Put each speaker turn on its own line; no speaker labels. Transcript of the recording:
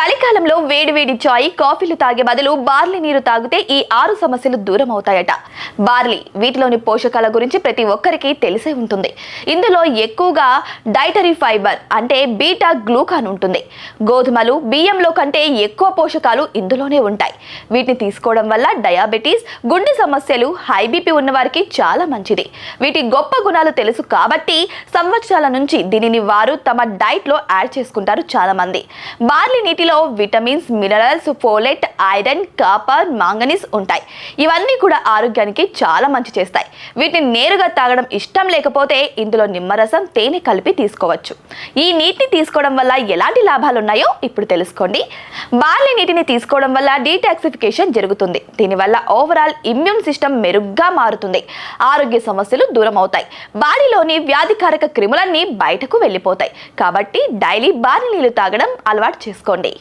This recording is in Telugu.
ya చలికాలంలో వేడివేడి చాయ్ కాఫీలు తాగే బదులు బార్లీ నీరు తాగితే ఈ ఆరు సమస్యలు దూరం అవుతాయట బార్లీ వీటిలోని పోషకాల గురించి ప్రతి ఒక్కరికి తెలిసే ఉంటుంది. ఇందులో ఎక్కువగా డైటరీ ఫైబర్ అంటే బీటా గ్లూకాన్ ఉంటుంది. గోధుమలు బియ్యంలో కంటే ఎక్కువ పోషకాలు ఇందులోనే ఉంటాయి. వీటిని తీసుకోవడం వల్ల డయాబెటీస్ గుండె సమస్యలు హై బీపీ ఉన్నవారికి చాలా మంచిది. వీటి గొప్ప గుణాలు తెలుసు కాబట్టి సంవత్సరాల నుంచి దీనిని వారు తమ డైట్లో యాడ్ చేసుకుంటారు చాలామంది. బార్లీ నీటిలో vitamins minerals folate iron copper manganese ఉంటాయి. ఇవన్నీ కూడా ఆరోగ్యానికి చాలా మంచి చేస్తాయి. వీటిని నేరుగా తాగడం ఇష్టం లేకపోతే ఇందులో నిమ్మరసం తేనె కలిపి తీసుకోవచ్చు. ఈ నీటిని తీసుకోవడం వల్ల ఎలాంటి లాభాలు ఉన్నాయో ఇప్పుడు తెలుసుకోండి. బార్లీ నీటిని తీసుకోవడం వల్ల డీటాక్సిఫికేషన్ జరుగుతుంది. దీనివల్ల ఓవరాల్ ఇమ్యూన్ సిస్టమ్ మెరుగ్గా మారుతుంది. ఆరోగ్య సమస్యలు దూరం అవుతాయి. బాడీలోని వ్యాధికారక క్రిములన్నీ బయటకు వెళ్ళిపోతాయి. కాబట్టి డైలీ బార్లీ నీళ్ళు తాగడం అలవాటు చేసుకోండి.